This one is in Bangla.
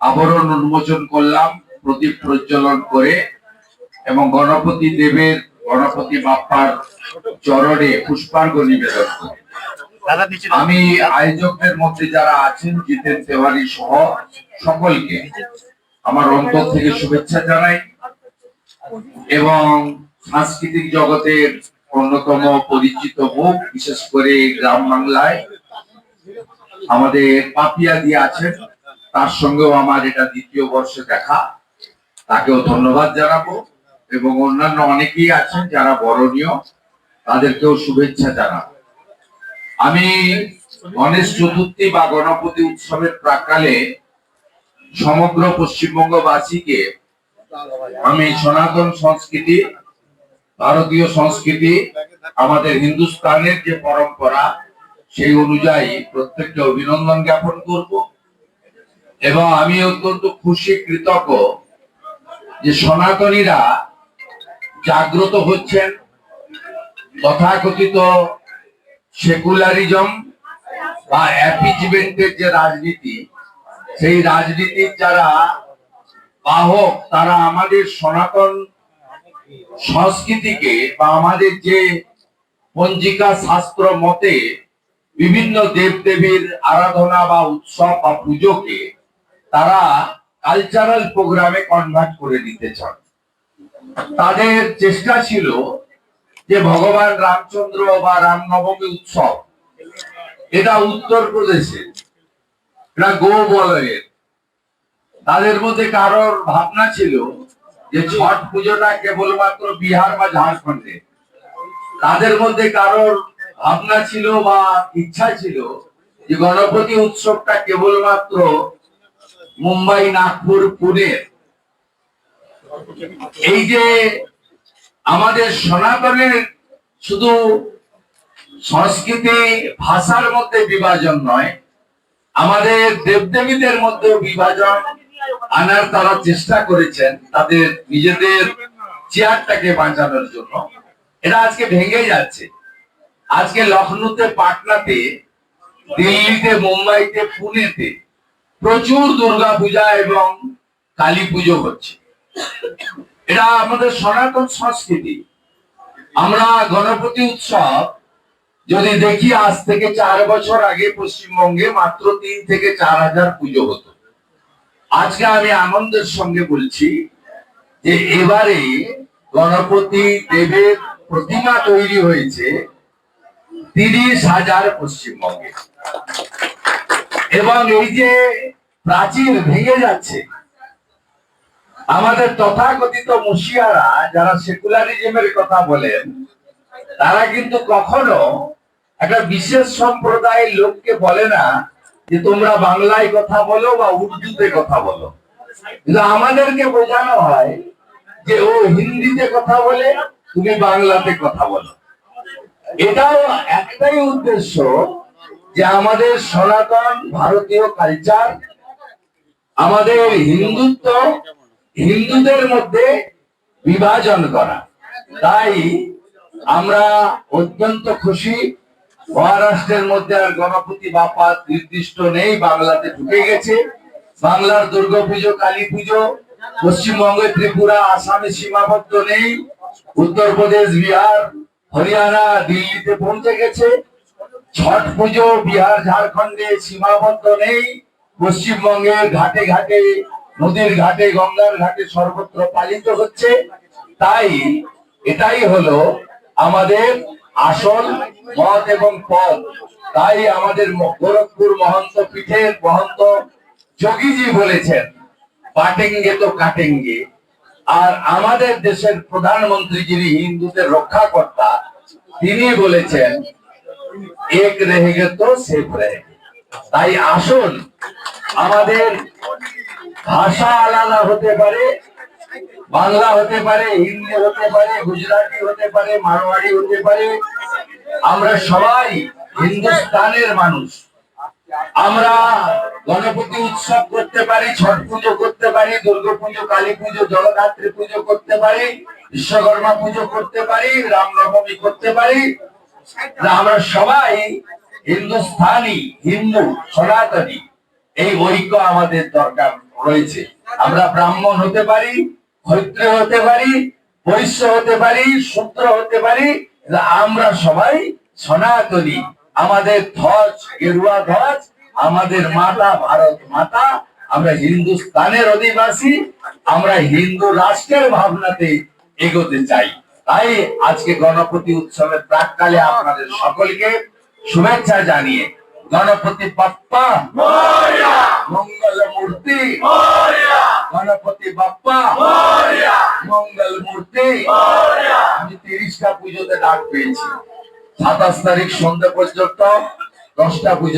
আবরণ উন্মোচন করলাম প্রদীপ প্রজ্বলন করে এবং গণপতি দেবের গণপতি বাপ্পার চরণে পুষ্পার্ঘ নিবেদন করে। আমি আয়োজকদের মধ্যে যারা আছেন জিতেন তেওয়ারি সহ সকলকে আমার অন্তর থেকে শুভেচ্ছা জানাই এবং সাংস্কৃতিক জগতের অন্যতম পরিচিত মুখ বিশেষ করে গ্রাম বাংলায় আমাদের পাপিয়া দিয়ে আছেন। তার সঙ্গেও আমার এটা দ্বিতীয় বর্ষে দেখা। তাকেও ধন্যবাদ জানাব এবং অন্যান্য অনেকেই আছেন যারা বরণীয়, তাদেরকেও শুভেচ্ছা জানাব। আমি গণেশ চতুর্থী বা গণপতি উৎসবের প্রাকালে সমগ্র পশ্চিমবঙ্গবাসীকে আমি সনাতন সংস্কৃতি, ভারতীয় সংস্কৃতি, আমাদের হিন্দুস্তানের যে পরম্পরা সেই অনুযায়ী প্রত্যেককে অভিনন্দন জ্ঞাপন করব। এবং আমি অত্যন্ত খুশি, কৃতজ্ঞ যে সনাতনীরা জাগ্রত হচ্ছেন। তথাকথিত সেকুলারিজম বা অ্যাপিজমেন্টের যে রাজনীতি, সেই রাজনীতির যারা বাহক, তারা আমাদের সনাতন সংস্কৃতিকে বা আমাদের যে পঞ্জিকা শাস্ত্র মতে বিভিন্ন দেবদেবীর আরাধনা বা উৎসব বা পুজোকে তারা কালচারাল প্রোগ্রামে কনভার্ট করে দিতে চান। তাদের চেষ্টা ছিল যে ভগবান রামচন্দ্র বা রামনবমী উৎসব, এটা উত্তরপ্রদেশে এটা গো বলয়ের তাদের মধ্যে কারোর ভাবনা ছিল যে ছট পুজোটা কেবলমাত্র বিহার বা ঝাড়খণ্ডে। তাদের মধ্যে কারোর ভাবনা ছিল বা ইচ্ছা ছিল যে গণপতি উৎসবটা কেবলমাত্র মুম্বাই, নাগপুর পুনের এই যে আমাদের সনাতনের শুধু সংস্কৃতি, ভাষার মধ্যে বিভাজন নয়, আমাদের দেবদেবীদের মধ্যেও বিভাজন আনার তারা চেষ্টা করেছেন তাদের নিজেদের চেয়ারটাকে বাঁচানোর জন্য। এটা আজকে ভেঙে যাচ্ছে। আজকে লখনৌতে পাটনাতে, দিল্লিতে, মুম্বাইতে, পুনেতে প্রচুর দুর্গা পূজা এবং কালী পুজো হচ্ছে। এটা আমাদের সনাতন সংস্কৃতি। আমরা গণপতি উৎসব যদি দেখি, আজ থেকে চার বছর আগে পশ্চিমবঙ্গে মাত্র তিন থেকে চার হাজার পুজো হতো। আজকে আমি আনন্দের সঙ্গে বলছি যে এবারে গণপতি দেবের প্রতিমা তৈরি হয়েছে। তিরিশ হাজার পশ্চিমবঙ্গে। এবং এই যে প্রাচীর ভেঙে যাচ্ছে, আমাদের তথাকথিত মুশিয়ারা যারা সেকুলারিজমের কথা বলেন, তারা কিন্তু কখনো একটা বিশেষ সম্প্রদায়ের লোককে বলে না যে তোমরা বাংলায় কথা বলো বা উর্দুতে কথা বলো। কিন্তু আমাদেরকে বোঝানো হয় যে ও হিন্দিতে কথা বলে, তুমি বাংলাতে কথা বলো। এটাও একটাই উদ্দেশ্য যে আমাদের সনাতন ভারতীয় কালচার আমাদের হিন্দুত্ব, হিন্দুদের মধ্যে বিভাজন করা। তাই আমরা অত্যন্ত খুশি, মহারাষ্ট্রের মধ্যে আর গণপতি বাপা নির্দিষ্ট নেই, বাংলাতে ঢুকে গেছে। বাংলার দুর্গাপুজো কালী পুজো, পশ্চিমবঙ্গে ত্রিপুরা, আসামে সীমাবদ্ধ নেই, উত্তরপ্রদেশ, বিহার হরিয়ানা, দিল্লিতে পৌঁছে গেছে। ছট পুজো, বিহার, ঝাড়খণ্ডে সীমাবদ্ধ নেই। পশ্চিমবঙ্গের ঘাটে ঘাটে, নদীর ঘাটে, গঙ্গার ঘাটে সর্বত্র পালিত হচ্ছে। তাই এটাই হলো আমাদের আসল মত এবং পথ। তাই আমাদের গোরখপুর মহন্ত পিঠের মহন্ত যোগীজি বলেছেন, পাটেঙ্গে তো কাটেঙ্গে। আর আমাদের দেশের প্রধানমন্ত্রী যিনি হিন্দুদের রক্ষাকর্তা তিনি বলেছেন, এক রেহেগে তো সেফ রেহেগে তাই আসুন, আমাদের ভাষা আলাদা হতে পারে, বাংলা হতে পারে, হিন্দি হতে পারে, গুজরাটি হতে পারে মারোয়াড়ি হতে পারে। আমরা সবাই হিন্দুস্তানের মানুষ। আমরা গণপতি উৎসব করতে পারি, ছট পুজো করতে পারি, দুর্গা পুজো, কালী পুজো জগদ্ধাত্রী পুজো করতে পারি। বিশ্বকর্মা পুজো করতে পারি রামনবমী করতে পারি। আমরা সবাই হিন্দুস্থানি, হিন্দু, সনাতনী, এই ঐক্য আমাদের দরকার রয়েছে। আমরা ব্রাহ্মণ হতে পারি ক্ষত্র হতে পারি, বৈশ্য হতে পারি, শূদ্র হতে পারি আমরা সবাই সনাতনী। আমাদের ধ্বজ, গেরুয়া ধ্বজ, আমাদের মাতা, ভারত মাতা, আমরা হিন্দুস্তানের অধিবাসী, আমরা হিন্দু রাষ্ট্রের ভাবনাতে এগোতে চাই। তাই আজকে গণপতি উৎসবের প্রাককালে আপনাদের সকলকে শুভেচ্ছা জানিয়ে গণপতি বাপ্পা মঙ্গল মূর্তি গণপতি বাপ্পা মঙ্গল মূর্তি আমি তিরিশটা পুজোতে ডাক পেয়েছি। সাতাশ তারিখ সন্ধ্যে পর্যন্ত দশটা পুজো